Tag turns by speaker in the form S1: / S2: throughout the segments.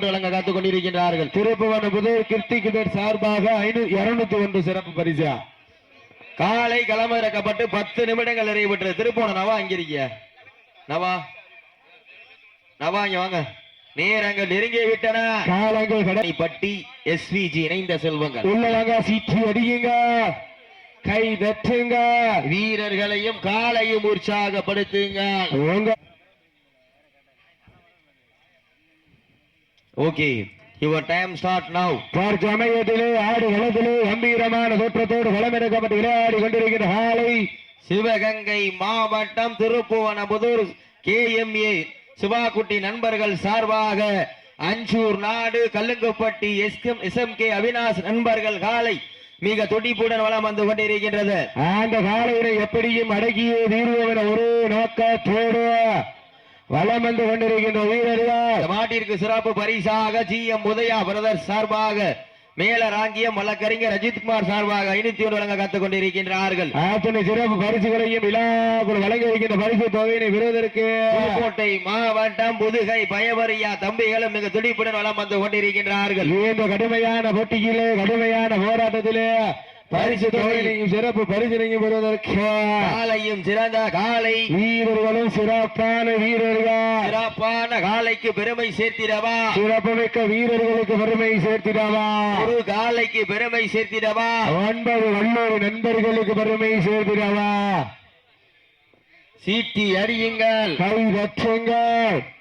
S1: வழங்க காத்துக் கொண்டிருக்கின்றார்கள்.
S2: திருப்புவன புதூர் கிருத்திகுதர் சார்பாக இருநூத்தி ஒன்று சிறப்பு பரிசா.
S1: காலை களமிறக்கப்பட்டு பத்து நிமிடங்கள் நிறைவு திருப்போண நவா அங்கிருக்கிய நவா. நவா இங்க வாங்க. நேரங்கள் நெருங்கி விட்டன.
S2: காலங்கள் கடை
S1: பட்டி எஸ்விஜி இணைந்த செல்வங்கள்.
S2: உள்ளவங்க சீட்டி அடியுங்க. கை தட்டுங்க
S1: வீரர்களையும் காலையும் உற்சாகப்படுத்துங்க. Okay your time start now
S2: தற்சமயத்திலே ஆடு களத்திலே கம்பீரமான தோற்றத்தோடு களமிறக்கப்பட்டு விளையாடி கொண்டிருக்கிற காலை
S1: சிவகங்கை மாவட்டம் திருப்புவனபுதூர் கேஎம்ஏ சிவாக்குட்டி நண்பர்கள் சார்பாக அஞ்சூர் நாடு கல்லுங்குப்பட்டி எஸ்எம் எஸ்எம்கே அவினாஷ் நண்பர்கள் காலை மிக துடிப்புடன் வளம் வந்து கொண்டிருக்கின்றது.
S2: அந்த காலையினை எப்படியும் அடக்கியே தீர்வோம் ஒரே நோக்கத்தோடு வலம் வந்து கொண்டிருக்கின்ற வீரர்கள்
S1: மாட்டிற்கு சிறப்பு பரிசாக ஜி எம் உதயா பிரதர்ஸ் சார்பாக மேலராங்கியம் வழக்கறிஞர் அஜித்குமார் சார்பாக ஐநூத்தி ஒன்று வழங்க காத்துக் கொண்டிருக்கின்றார்கள்.
S2: அத்தனை சிறப்பு பரிசுகளையும் விழாக்குள் வழங்க இருக்கின்ற பரிசு தொகையினை பெறுவதற்கு.
S1: புதுக்கோட்டை மாவட்டம் புதுகை பயவரியா தம்பிகளும் மிக துடிப்புடன் வளம் வந்து கொண்டிருக்கின்றார்கள்.
S2: இந்த கடுமையான போட்டியிலே கடுமையான போராட்டத்திலே பரிசு தொகையினையும் சிறப்பு பரிசினையும் பெறுவதற்கு
S1: காலையும் சிறந்த காலை.
S2: வீரர்களும் சிறப்பான வீரர்கள்.
S1: சிறப்பான காலைக்கு பெருமை சேர்த்திடவா?
S2: சிறப்புமிக்க வீரர்களுக்கு பெருமை சேர்த்திடவா?
S1: ஒரு காலைக்கு பெருமை சேர்த்திடவா?
S2: ஒன்பது வல்லூர் நண்பர்களுக்கு பெருமை சேர்த்திடவா?
S1: சீட்டி அடியுங்கள்.
S2: கை தற்றுங்கள்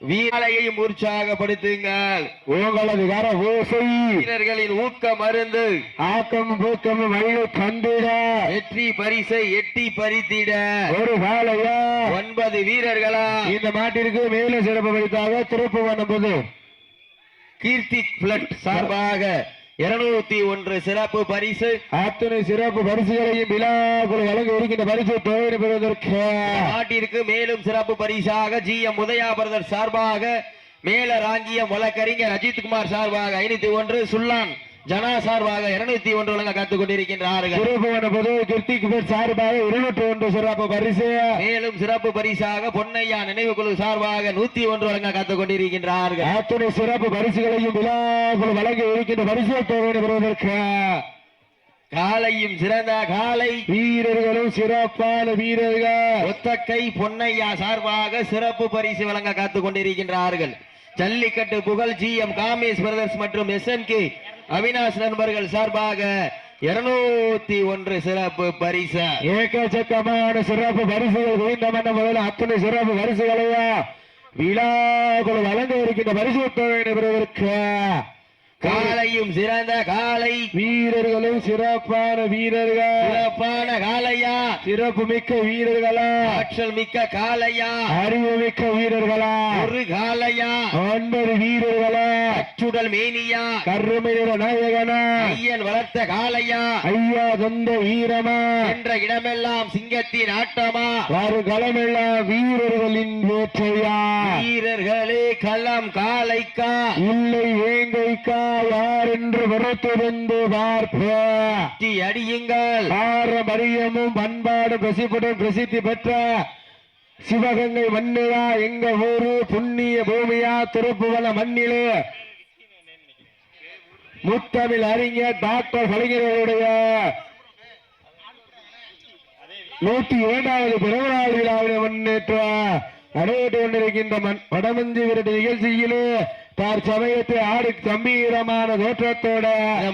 S1: வீரலையையும் உற்சாகப்படுத்துங்கள்.
S2: உங்களது கர ஓசை
S1: வீரர்களின் ஊக்க மருந்து
S2: ஆக்கம் பூக்கம் வள்ளி கண்டிட
S1: வெற்றி பரிசை எட்டி பறித்திட.
S2: ஒரு காலையா
S1: ஒன்பது வீரர்களா?
S2: இந்த மாட்டிற்கு மேலே சிறப்பு வைத்தாக திருப்பு பண்ணும்போது
S1: கீர்த்தி பிளட் சார்பாக இருநூத்தி ஒன்று சிறப்பு பரிசு.
S2: அத்தனை சிறப்பு பரிசுகளையும் விழாக்குள் வழங்க இருக்கின்ற பரிசு தொகையை பெறுவதற்கு.
S1: நாட்டிற்கு மேலும் சிறப்பு பரிசாக ஜி எம் உதயா பிரதர் சார்பாக மேல ராங்கியம் வழக்கறிஞர் அஜித்குமார் சார்பாக ஐநூத்தி ஒன்று சுல்லான் ஜனா சார்பாக இருநூத்தி ஒன்று வழங்க காத்துக் கொண்டிருக்கின்றார்கள்.
S2: சார்பாக இருநூற்றி ஒன்று சிறப்பு பரிசு.
S1: மேலும் சிறப்பு பரிசாக பொன்னையா நினைவு குழு சார்பாக நூத்தி ஒன்று வழங்க காத்துக் கொண்டிருக்கின்றார்கள்.
S2: சிறப்பு பரிசுகளையும் வழங்க இருக்கின்ற பரிசு தொகையை பெறுவதற்கு.
S1: காலையும் சிறந்த காலை
S2: வீரர்களும் சிறப்பான வீரர்கள்.
S1: ஒத்தக்கை பொன்னையா சார்பாக சிறப்பு பரிசு வழங்க காத்துக் கொண்டிருக்கின்றார்கள். ஜல்லிக்கட்டு புகழ் ஜி எம் காமேஷ் பிரதர்ஸ் மற்றும் எஸ் கே அவினாஷ் நண்பர்கள் சார்பாக இருநூத்தி ஒன்று சிறப்பு பரிசு.
S2: ஏக்கச்சக்கமான சிறப்பு பரிசுகள் குவிந்த மன்ன முதல்ல அத்தனை சிறப்பு பரிசுகளையா விழாக்குழு வழங்க இருக்கின்ற பரிசு தொகையை பெறுவதற்கு
S1: காலையும் சிறந்த காலை
S2: வீரர்களும் சிறப்பான வீரர்கள்.
S1: சிறப்பான காலையா
S2: சிறப்பு மிக்க வீரர்களா?
S1: ஆற்றல் மிக்க காலையா
S2: அறிவு மிக்க வீரர்களா?
S1: ஒரு காலையா
S2: ஒன்பது வீரர்களா?
S1: அச்சுடல் மேனியா?
S2: கருமை நிற நாயகனா?
S1: ஐயன் வளர்த்த காலையா
S2: ஐயா சொந்த வீரமா?
S1: என்ற இடமெல்லாம் சிங்கத்தின் ஆட்டமா?
S2: வாரு களமெல்லாம் வீரர்களின் வேற்றையா
S1: வீரர்களே களம் காலைக்கா
S2: இல்லை வேங்கைக்கா? யார் என்று புறத்திருந்து பார்ப்ப
S1: அடியுங்கள்.
S2: பாரம்பரியமும் பண்பாடு பிரசிப்புடன் பிரசித்தி பெற்ற சிவகங்கை மண்ணிலா எங்க ஊரு புண்ணிய பூமியா திருப்புவன மண்ணிலே. முத்தமிழ் அறிஞர் டாக்டர் கலைஞர்களுடைய நூற்றி இரண்டாவது பிறந்தநாள் விழாவினை முன்னேற்ற நடைபெற்றுக் கொண்டிருக்கின்ற மண் வடமஞ்சி விருது நிகழ்ச்சியிலே தற்சமயத்தை ஆடு கம்பீரமான தோற்றத்தோட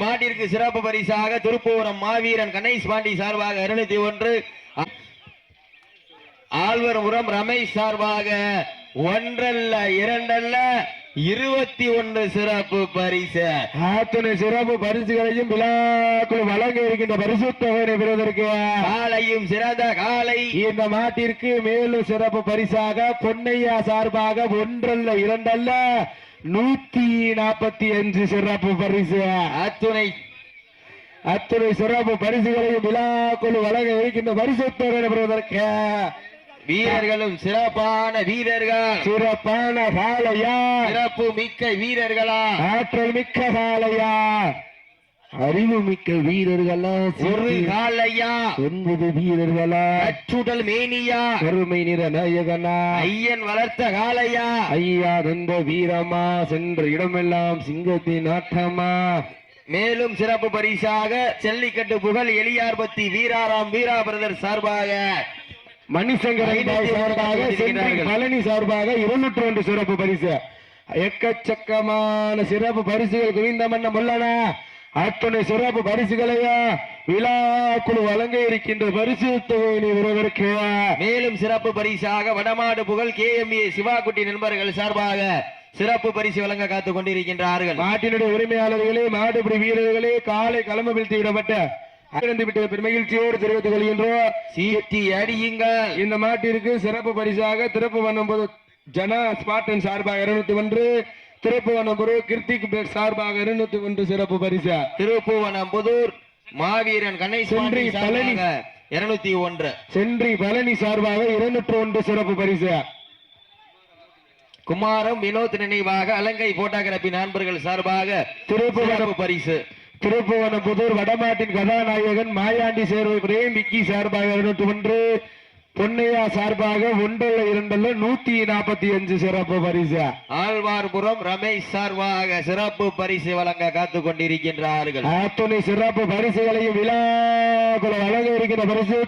S1: மாட்டிற்கு சிறப்பு பரிசாக திருப்பூரம் மாவீரன் கணேஷ் பாண்டி சார்பாக இருநூத்தி ஒன்று. ஆழ்வர் உரம் ரமேஷ் சார்பாக ஒன்றல்ல இரண்டல்ல. இருபத்தி ஒன்று சிறப்பு பரிசு.
S2: அத்தனை சிறப்பு பரிசுகளையும் விழாக்குள் வழங்க இருக்கின்ற பரிசு தொகையை பெறுவதற்கு
S1: காலையும் சிறந்த காலை.
S2: இந்த மாட்டிற்கு மேலும் சிறப்பு பரிசாக பொன்னையா சார்பாக ஒன்றல்ல இரண்டல்ல நூத்தி நாற்பத்தி அஞ்சு சிறப்பு பரிசு.
S1: அத்துணை.
S2: அத்தனை சிறப்பு பரிசுகளையும் விழாக்குள் வழங்க இருக்கின்ற பரிசு தொகையை பெறுவதற்கு
S1: வீரர்களும் சிறப்பான வீரர்கள்.
S2: சிறப்பான காலையா
S1: சிறப்பு மிக்க வீரர்களா.
S2: ஆற்றல் மிக்க காலையா அறிவுமிக்க வீரர்களா.
S1: ஒரு காலையா
S2: ஒன்பது வீரர்களா.
S1: அச்சுடல் மேனியா.
S2: கருமை நிற நாயகனா.
S1: ஐயன் வளர்த்த காலையா
S2: ஐயா தந்த வீரமா. சென்ற இடமெல்லாம் சிங்கத்தின் ஆட்டமா.
S1: மேலும் சிறப்பு பரிசாக ஜல்லிக்கட்டு புகழ் எலியார்பத்தி வீராராம் வீரா பிரதர் சார்பாக
S2: மணிசங்கரன் பாய் சார்பாக பழனி சார்பாக இருநூற்றி ஒன்று சிறப்பு பரிசு. எக்கச்சக்கமான சிறப்பு பரிசுகள் குவிந்த மன்னம் உள்ளன. அத்தனை சிறப்பு பரிசுகளையா விழா குழு வழங்க இருக்கின்ற பரிசு தொகையினை வருவதற்கு
S1: மேலும் சிறப்பு பரிசாக வடமாடு புகழ் கே எம் ஏ சிவாகுட்டி நண்பர்கள் சார்பாக சிறப்பு பரிசு வழங்க காத்துக் கொண்டிருக்கின்றார்கள்.
S2: மாட்டினுடைய உரிமையாளர்களே மாடுபிடி வீரர்களே காலை களம வீழ்த்தி விடப்பட்ட இழந்து விட்ட பெருமகிழ்ச்சியோடு தெரிவித்துக் கொள்கின்றோம்.
S1: சீட்டி அடியுங்கள்.
S2: இந்த மாட்டிற்கு சிறப்பு பரிசாக திறப்பு வண்ணம் போது ஜனா ஸ்பாட்டன் சார்பாக இருநூத்தி ஒன்று திறப்பு வண்ணம் பொருள் கிருத்திக் பேக் சார்பாக இருநூத்தி ஒன்று சிறப்பு பரிசு.
S1: திருப்புவனம் புதூர் மாவீரன்
S2: சென்றி பழனி.
S1: இருநூத்தி ஒன்று.
S2: சென்றி பழனி சார்பாக இருநூற்று ஒன்று சிறப்பு பரிசு.
S1: குமாரம் வினோத் நினைவாக அலங்கை போட்டோகிராபி நண்பர்கள் சார்பாக சிறப்பு பரிசு.
S2: திருப்புவனம் புதூர் வடமாட்டின் கதாநாயகன் மாயாண்டி சேர்வை பிரேம் விக்கி சார்பாக இருநூற்றி ஒன்று பொன்னையா சார்பாக ஒன்றல்ல இரண்டல்ல நூத்தி நாற்பத்தி அஞ்சு சிறப்பு பரிசு.
S1: ஆழ்வார்புரம் ரமேஷ் சார்பாக சிறப்பு பரிசு வழங்க காத்துக் கொண்டிருக்கின்றார்கள்.
S2: அத்துணை சிறப்பு பரிசுகளையும் விழாக்குள்ள வழங்க இருக்கின்ற பரிசு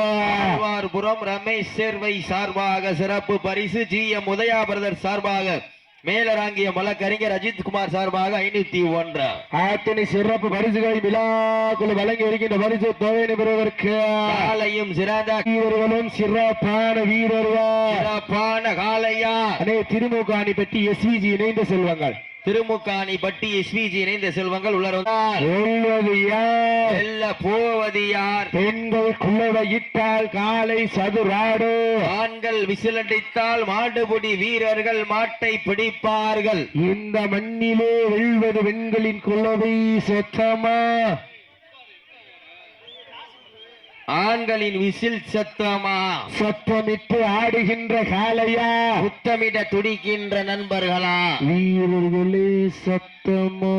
S1: ஆழ்வார்புரம் ரமேஷ் சேர்வை சார்பாக சிறப்பு பரிசு ஜி எம் உதயா பிரதர் சார்பாக மேலராங்கிய மலக்கறிஞர் அஜித் குமார் சார்பாக ஐநூத்தி ஒன்று.
S2: அத்துணை சிறப்பு பரிசுகளை விழாக்குள்ள வழங்கி இருக்கின்ற பரிசு தொகை பெறுவதற்கு
S1: காலையும் சிறந்த
S2: வீரர்களும் சிறப்பான வீரர்கள்.
S1: சிறப்பான காலையா?
S2: அனே திருமுகாணி பற்றி எஸ்விஜி இணைந்த செல்வங்கள்
S1: திருமுக்காணி பட்டி எஸ்விஜி இணைந்த செல்வங்கள் உள்ளர்
S2: சொல்வது யார்?
S1: போவது யார்?
S2: பெண்கள் குள்ளவையிட்டால் காலை சதுராடு.
S1: ஆண்கள் விசிலடித்தால் மாடுபிடி வீரர்கள் மாட்டை பிடிப்பார்கள்.
S2: இந்த மண்ணிலே வெல்வது பெண்களின் குள்ளவை சத்தமா?
S1: ஆண்களின் விசில் சத்தமா?
S2: சத்தமிட்டு ஆடுகின்ற காளையா?
S1: முத்தமிட துடிக்கின்ற நண்பர்களா?
S2: வீரர்களே சத்தமா?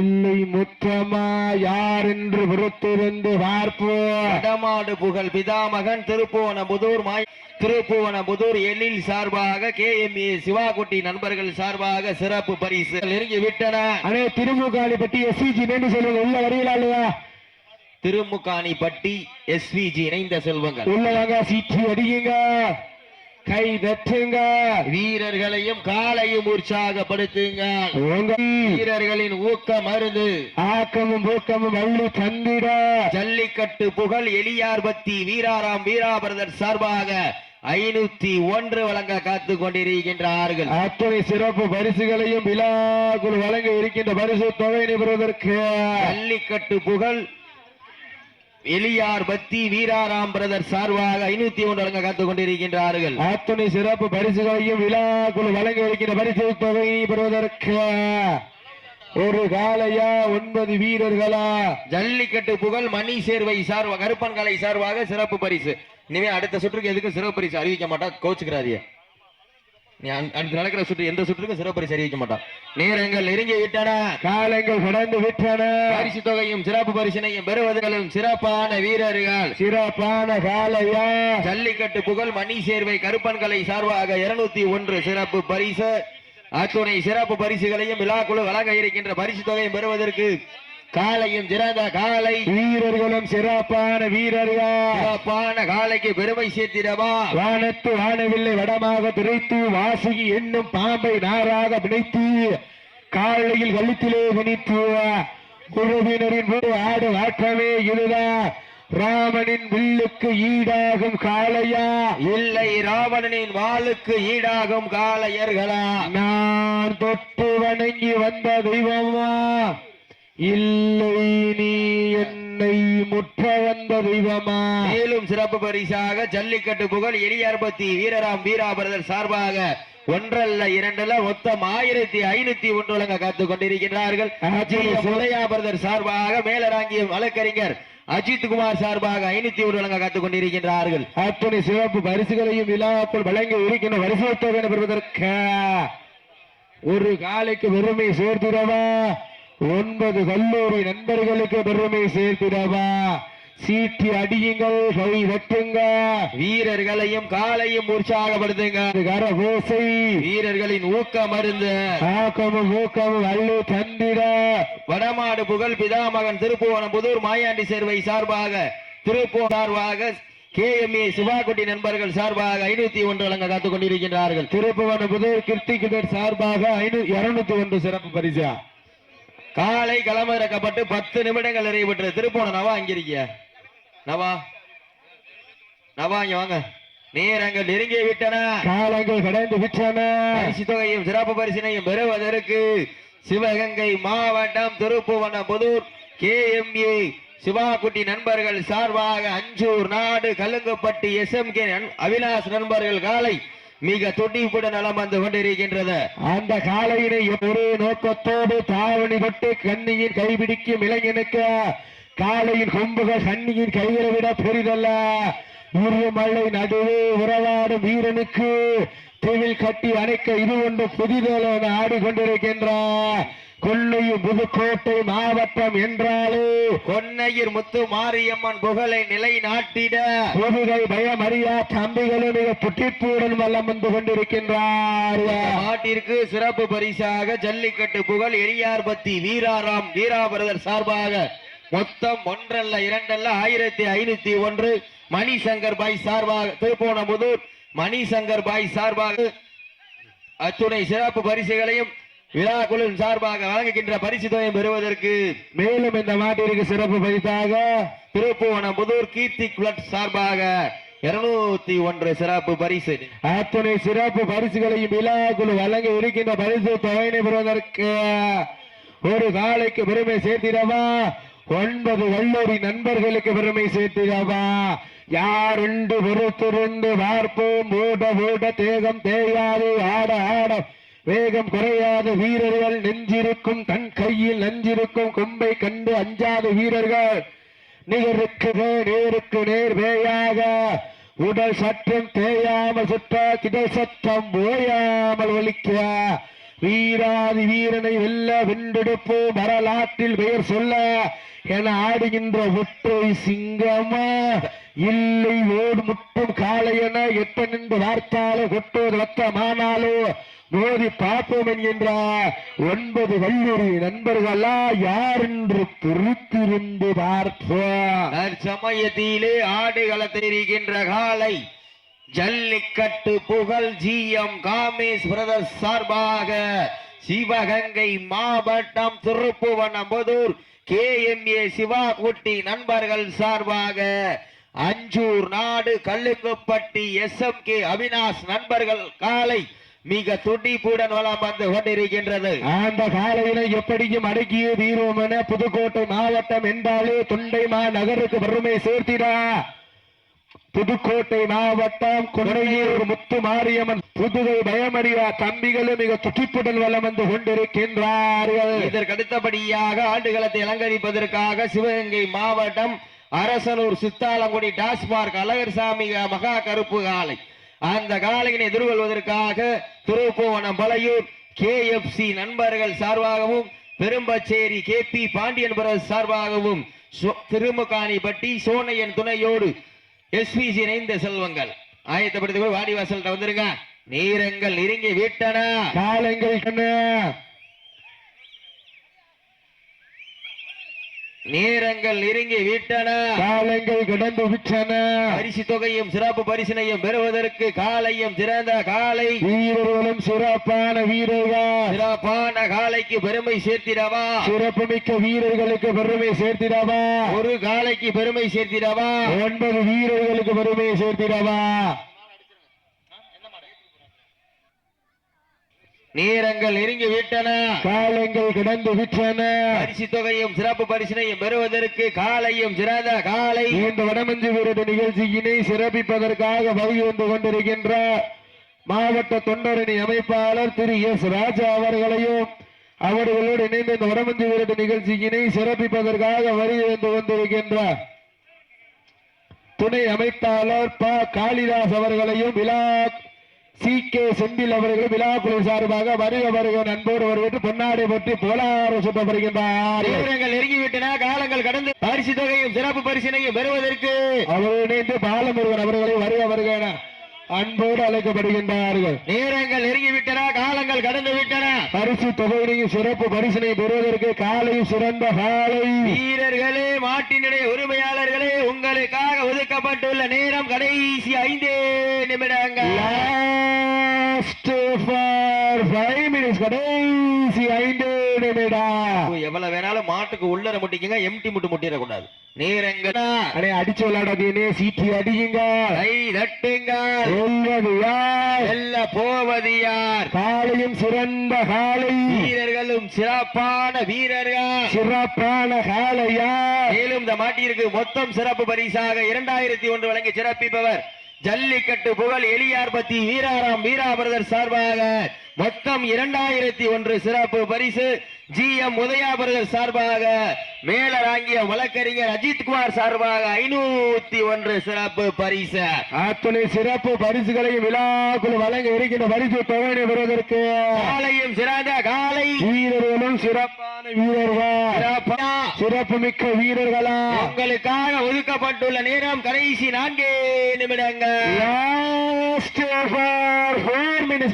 S2: இல்லை முத்தமா? யார் என்று பொறுத்திருந்து பார்ப்போம்.
S1: வடமாடு புகழ் பிதாமகன் திருப்புவன புதூர் மாய் திருப்புவன புதூர் எழில் சார்பாக கே எம் ஏ சிவாகுட்டி நண்பர்கள் சார்பாக சிறப்பு பரிசு. நெருங்கி விட்டன
S2: அனே திருமுகாலி பற்றி எஸ்விஜி இணைந்து செல்வங்க உள்ள வரீங்களா இல்லையா
S1: திருமுக்காணி பட்டி எஸ்விஜி இணைந்த செல்வங்கள்.
S2: உள்ள வாங்க சீட்டி அடியுங்க கை தட்டுங்க.
S1: வீரர்களையும் காலையும் உற்சாகப்படுத்துங்க. வீரர்களின் ஊக்க மருந்து
S2: ஆக்கமும் ஊக்கமும் அள்ளி தந்திட.
S1: ஜல்லிக்கட்டு புகழ் எலியார்பத்தி வீராராம் வீரா பிரதர் சார்பாக ஐநூத்தி ஒன்று வழங்க காத்துக் கொண்டிருக்கின்றார்கள்.
S2: அத்தனை சிறப்பு பரிசுகளையும் விழாக்குள் வழங்க இருக்கின்ற பரிசு தொகை பெறுவதற்கு
S1: ஜல்லிக்கட்டு புகழ் எலியார் பத்தி வீராராம் பிரதர் சார்பாக ஐநூத்தி ஒன்று வழங்க காத்துக் கொண்டிருக்கின்றார்கள்.
S2: அத்தனை சிறப்பு பரிசுகளையும் விழாக்குள் வழங்க இருக்கின்ற பரிசு தொகை பெறுவதற்கு ஒரு காலையா ஒன்பது வீரர்களா?
S1: ஜல்லிக்கட்டு புகழ் மணி சேர்வை சார்பாக கருப்பன் கலை சார்பாக சிறப்பு பரிசு. இனிமே அடுத்த சுற்றுக்கு எதுக்கும் சிறப்பு பரிசு அறிவிக்க மாட்டா? கோச்சுக்கிறாதிய நடக்கிற சுற்று எந்த சுற்றுக்கும் சிறப்பு மாட்டான். நேரங்கள் நெருங்கி விட்டன?
S2: காலங்கள் கடந்து விட்டன?
S1: பரிசு தொகையும் சிறப்பு பரிசினையும் பெறுவதுகளும் சிறப்பான வீரர்கள்.
S2: சிறப்பான காலையா
S1: ஜல்லிக்கட்டு புகழ் மணி சேர்வை கருப்பன்கலை சார்பாக இருநூத்தி ஒன்று சிறப்பு பரிசு. அத்துணை சிறப்பு பரிசுகளையும் விழாக்குழு வழங்க இருக்கின்ற பரிசு தொகையும் பெறுவதற்கு காலையும் சிறந்த காலை
S2: வீரர்களும் சிறப்பான வீரர்கள்?
S1: சிறப்பான காலைக்கு பெருமை சேர்த்திடவா?
S2: வானத்து வானவில்லை வடமாக திரைத்து வாசுகி என்னும் பாம்பை நாராக பிணைத்து காலையில் கழுத்திலே கணித்து குழுவினரின் ஒரு ஆடு ஆட்டமே இதுதான் ராமனின் வில்லுக்கு ஈடாகும் காளையா?
S1: இல்லை ராவணனின் வாளுக்கு ஈடாகும் காளையர்களா?
S2: நான் தொட்டு வணங்கி வந்த தெய்வமா இல்லை நீ என்னை முற்ற வந்த தெய்வமா?
S1: மேலும் சிறப்பு பரிசாக ஜல்லிக்கட்டு புகழ் எலியார்பத்தி வீரராம் வீராபரதர் சார்பாக ஒன்றல்ல இரண்டல்ல மொத்தம் ஆயிரத்தி ஐநூத்தி ஒன்று வழங்க காத்துக் கொண்டிருக்கிறார்கள் சார்பாக மேலராங்கிய வழக்கறிஞர் அஜித் குமார் சார்பாக ஐநூத்தி ஒன்று வழங்க காத்துக் கொண்டிருக்கின்றார்கள்.
S2: அத்தனை சிறப்பு பரிசுகளையும் விழாக்குள் வழங்கி இருக்கின்ற வரிசைத்தொகை பெறுவதற்கு ஒரு காலைக்கு வெறுமை சேர்த்திடவா? ஒன்பது கல்லூரி நண்பர்களுக்கு பெருமை சேர்த்திடவா சீட்டி அடியுங்கள் கை வெட்டுங்க
S1: வீரர்களையும் காலையும் உற்சாகப்படுத்துங்க.
S2: கரகோசை.
S1: வீரர்களின் ஊக்க மருந்து
S2: ஆக்கமும் ஊக்கமும் அள்ளு தந்திட.
S1: வடமாடு புகழ் பிதாமகன் திருப்புவனம் புதூர் மாயாண்டி சேர்வை சார்பாக திருப்பூர் சார்பாக கேஎம்ஏ சிவாக்குட்டி நண்பர்கள் சார்பாக ஐநூத்தி ஒன்று வழங்க காத்துக் கொண்டிருக்கின்றார்கள்.
S2: திருப்புவன புதூர் கிருத்திகிடர் சார்பாக ஐநூ- இருநூத்தி ஒன்று சிறப்பு பரிசா.
S1: காலை களமிறக்கப்பட்டு பத்து நிமிடங்கள் நிறைவுற்றது திருப்போண நவா அங்கிருக்கிய நவா. நவா இங்க வாங்க. நேரங்கள் நெருங்கி விட்டன.
S2: காலங்கள் கடந்து விட்டன.
S1: பரிசு தொகையும் சிறப்பு பரிசினையும் பெறுவதற்கு சிவகங்கை மாவட்டம் திருப்புவனம் புதூர். கேஎம்ஏ சிவாக்குட்டி நண்பர்கள் சார்பாக அஞ்சூர் நாடு கல்லுங்கப்பட்டி எஸ்எம்கே அவினாஷ் நண்பர்கள் காலை மிக துடிப்புடன் நலம் வந்து கொண்டிருக்கின்றது.
S2: அந்த காலையினை ஒரு நோக்கத்தோடு தாவணி பட்டு கண்ணியின் கைபிடிக்கும் இளைஞனுக்கு காலையின் கொம்புகள் கண்ணியின் கைகளை விட பெரிதல்ல. இருமலை நடுவே உறவாடும் வீரனுக்கு திவில் கட்டி அணைக்க இது ஒன்று புதிதென ஆடிக்கொண்டிருக்கின்ற கொல்லையும் புதுக்கோட்டை மாவட்டம் என்றாலே
S1: கொன்னையூர் முத்து மாரியம்மன் புகழை நிலைநாட்டிட
S2: புதுகை பயமறியா தம்பிகளும் மிக துட்டிப்புடன் வல்லம் வந்து கொண்டிருக்கின்றார்
S1: நாட்டிற்கு சிறப்பு பரிசாக ஜல்லிக்கட்டு புகழ் எரியார்பத்தி வீராராம் வீரா பிரதர் சார்பாக மொத்தம் ஒன்றல்ல இரண்டல்ல ஆயிரத்தி ஐநூத்தி ஒன்று மணிசங்கர் பாய் சார்பாக திருப்போணமுதூர் மணிசங்கர் பாய் சார்பாக அத்துணை சிறப்பு பரிசுகளையும் விழாக்குழுவின் சார்பாக வழங்குகின்ற பரிசு தொகையை பெறுவதற்கு
S2: மேலும் இந்த மாட்டிற்கு சிறப்பு பரிசாக
S1: திருப்புவனமுதூர் கீர்த்தி குளட் சார்பாக இருநூத்தி ஒன்று சிறப்பு பரிசு.
S2: அத்துணை சிறப்பு பரிசுகளையும் விழாக்குழு வழங்க இருக்கின்ற பரிசு தொகையினை பெறுவதற்கு ஒரு காலைக்கு பெருமை சேர்த்திடவா? ஒன்பது வல்லூரி நண்பர்களுக்கு பெருமை சேர்த்திடவா? யார் உண்டு பொறுத்திருந்து பார்ப்போம் ஓட ஓட தேகம் தேயாது ஆட ஆட. வேகம் குறையாத வீரர்கள் நெஞ்சிருக்கும் தன் கையில் நஞ்சிருக்கும் கொம்பை கண்டு அஞ்சாத வீரர்கள். நிகருக்கு நேருக்கு நேர் வேயாக. உடல் சற்றும் தேயாமல் சுற்ற திடல் சத்தம் ஓயாமல் ஒழிக்க வீராதி வீரனை வெல்ல வென்றெடுப்போம் வரலாற்றில் பெயர் சொல்ல. என ஆடுகின்ற ஒற்றை சிங்கமா? இல்லை ஓடு முட்டும் காலை என எட்ட நின்று வார்த்தாலோ கொட்டோது ரத்தமானாலோ மோதி பார்ப்போம் என்கின்ற ஒன்பது கல்லூரி நண்பர்களா யார் என்று பொறுத்திருந்து பார்ப்போம்.
S1: தற்சமயத்திலே ஆடுகளை தெரிகின்ற காலை ஜல்லிக்கட்டு புகழ் ஜிஎம் காமேஷ் பிரதர்ஸ் சார்பாக சிவகங்கை மாவட்டம் திருப்புவனம்புதூர் சிவா சிவாகுட்டி நண்பர்கள் சார்பாக அஞ்சூர் நாடு கல்லுக்குப்பட்டி எஸ்எம்கே அவினாஷ் நண்பர்கள் காலை மிக துடிப்புடன் வளம் வந்து கொண்டிருக்கின்றது.
S2: அந்த காலையினை எப்படியும் அடக்கிய தீர்வோம் என புதுக்கோட்டை மாவட்டம் என்றாலே தொண்டைமா நகருக்கு பெருமை சேர்த்திடா. புதுக்கோட்டை மாவட்டம் கொன்னையூர் முத்து மாரியம்மன் புதுகை பயமறியா தம்பிகளும் மிக துடிப்புடன் வலம் வந்து கொண்டிருக்கின்றார்கள்.
S1: இதற்கு அடுத்தபடியாக ஆண்டுகளத்தை அலங்கரிப்பதற்காக சிவகங்கை மாவட்டம் அரசனூர் சித்தாலங்குடி டாஸ்மார்க் அழகர்சாமி மகா கருப்பு காலை அந்த காலையினை எதிர்கொள்வதற்காக Thiruppuvanam Palaiyur K F C நண்பர்கள் சார்பாகவும் Perumpacheri K P Pandian brother சார்பாகவும் சோ- திருமுகாணிப்பட்டி சோனையன் துணையோடு எஸ்பிசி இணைந்த செல்வங்கள். ஆயத்தப்படுத்தி வாடிவாசல்கிட்ட வந்துருங்க. நேரங்கள் நெருங்கி விட்டன.
S2: காலங்கள் கண்ணு.
S1: நேரங்கள் நெருங்கி விட்டன.
S2: காலங்கள் கடந்து விட்டன.
S1: பரிசு தொகையும் சிறப்பு பரிசினையும் பெறுவதற்கு காலையும் சிறந்த காலை.
S2: வீரர்களும் சிறப்பான வீரர்கள்.
S1: சிறப்பான காலைக்கு பெருமை சேர்த்திடவா?
S2: சிறப்புமிக்க வீரர்களுக்கு பெருமை சேர்த்திடவா?
S1: ஒரு காலைக்கு பெருமை சேர்த்திடவா?
S2: ஒன்பது வீரர்களுக்கு பெருமை சேர்த்திடவா?
S1: நேரங்கள் நெருங்கி விட்டன
S2: காலங்கள் கடந்து விட்டன
S1: பரிசு தொகையும் சிறப்பு பரிசினையும் பெறுவதற்கு காலையும் சிறந்த காலை.
S2: இந்த வடமஞ்சு வீரர் நிகழ்ச்சியினை சிறப்பிப்பதற்காக வருகை வந்து கொண்டிருக்கின்ற மாவட்ட தொண்டரணி அமைப்பாளர் திரு எஸ் ராஜா அவர்களையும் அவர்களோடு இணைந்து இந்த வடமஞ்சு வீரர் நிகழ்ச்சியினை சிறப்பிப்பதற்காக வருகை வந்து கொண்டிருக்கின்ற துணை அமைப்பாளர் ப. காளிதாஸ் அவர்களையும் விழா சி கே செந்தில் அவர்கள் விழாக்குழு சார்பாக வருக வருக நண்போடு வருகிட்டு பொன்னாடை பற்றி போலாறு சுட்டப்படுகின்றார்
S1: நெருங்கிவிட்டன காலங்கள் கடந்து பரிசு தொகையும் சிறப்பு பரிசினையும் பெறுவதற்கு
S2: அவர் இணைந்து பாலமுருகன் அவர்களை வருக வருக அன்போடு அழைக்கப்படுகின்றார்கள்.
S1: நேரங்கள் நெருங்கிவிட்டன காலங்கள் கடந்து விட்டன
S2: பரிசு தொகையினையும் சிறப்பு பரிசினை பெறுவதற்கு காலை சிறந்த காலை.
S1: வீரர்களே மாட்டினுடைய உரிமையாளர்களே உங்களுக்காக ஒதுக்கப்பட்டுள்ள நேரம் கடைசி ஐந்தே நிமிடங்கள். எவ்வளவு வேணாலும் மாட்டுக்கு உள்ளர முட்டிக்கங்க எம்டி முட்டு முட்டிடக்கூடாது. நேரங்கள்
S2: அடே அடிச்சு விளையாடாதீங்க சீட்டி அடியுங்க.
S1: கை தட்டுங்கள்.
S2: சொல்வது யார்?
S1: போவது யார்?
S2: காலையும் சிறந்த காலை.
S1: வீரர்களும் சிறப்பான வீரர்கள்.
S2: சிறப்பான காலையா
S1: மேலும் இந்த மாட்டிற்கு மொத்தம் சிறப்பு பரிசாக இரண்டாயிரத்தி ஒன்று வழங்கி சிறப்பிப்பவர் ஜல்லிக்கட்டு புகழ் எளியார்பத்தி வீராராம் வீராபரதர் சார்பாக மொத்தம் இரண்டாயிரத்தி ஒன்று சிறப்பு பரிசு. ஜி எம் உதயாபிரதர் சார்பாக மேலராங்கிய வழக்கறிஞர் அஜித் குமார் சார்பாக ஐநூத்தி ஒன்று சிறப்பு பரிசு.
S2: அத்துணை சிறப்பு பரிசுகளையும் விழாக்குழு வழங்க இருக்கின்ற பரிசு தொகையை பெறுவதற்கு
S1: காலையும் சிறந்த காலை.
S2: வீரர்களும் சிறப்பான வீரர்கள்.
S1: சிறப்பா.
S2: மிக்க வீரர்களா.
S1: உங்களுக்காக ஒதுக்கப்பட்டுள்ள நேரம் கடைசி நான்கே நிமிடங்கள்.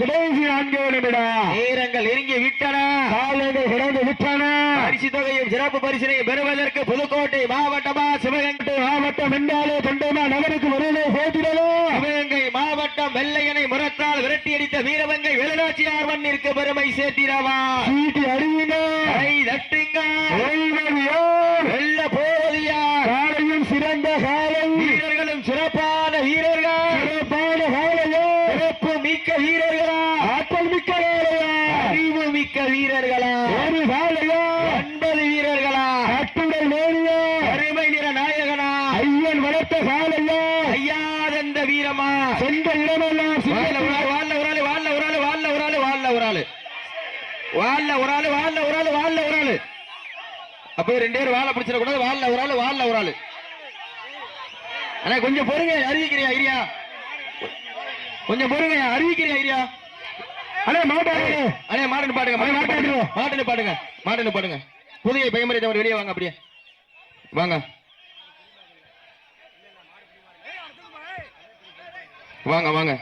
S2: கடைசி நான்கு நிமிடம்.
S1: நேரங்கள் நெருங்கி விட்டன
S2: காலைகள் கடந்து விட்டன.
S1: பரிசு தொகையும் சிறப்பு பரிசினையும் பெறுவதற்கு புதுக்கோட்டை மாவட்டமா சிவகங்கை
S2: மாவட்டம் என்றாலே தொண்டைமா நகருக்கு வருவதை சேர்த்திடலாம்
S1: சிவகங்கை மாவட்டம் வெள்ளையனை முரத்தால் விரட்டியடித்த வீரவங்கை வேலுநாச்சியார் மண்ணிற்கு பெருமை சேர்த்திடவா?
S2: சீட்டி அடிவின
S1: கை தட்டுங்க
S2: வெல்வது யார்?
S1: வெல்ல போவது யார்
S2: காலையும் சிறந்த காலை
S1: வீரர்களும் சிறப்பான வீரர்கள்
S2: சிறப்பான காலையா
S1: சிறப்பு மிக்க வீரர்களா
S2: ஆற்றல் மிக்க காலையா
S1: அறிவு மிக்க வீரர்களா
S2: ஒரு காலையா
S1: ஒன்பது வீரர்களா
S2: கட்டுடல் நேரியா
S1: அருமை நிற நாயகனா
S2: ஐயன் வளர்த்த காலையா
S1: ஐயாதந்த வீரமா
S2: சென்ற இடமெல்லாம்
S1: வால்ல
S2: சிங்க
S1: ஒரு ஆளு வால்ல ஒரு ஆளு வால்ல ஒரு ஆளு வால்ல ஒரு ஆளு வால்ல ஒரு ஆளு வால்ல ஒரு ஆளு வால்ல ஒரு ஆளு. அப்போ ரெண்டு பேரும் வாழை பிடிச்சிட கூடாது. வால்ல ஒரு ஆளு வால்ல ஒரு ஆளு. அண்ணா கொஞ்சம் பொறுங்க அறிவிக்கிறியா ஐயா கொஞ்சம் பொறுங்க அறிவிக்கிறியா ஐயா
S2: அண்ணே மாட்டாரு
S1: அண்ணே மாட்டுன்னு பாடுங்க. மாட்டுன்னு பாடுங்க மாட்டுன்னு பாடுங்க. புதிய பயமறை தவிர வெளியே வாங்க அப்படியே. வாங்க. வாங்க வாங்க.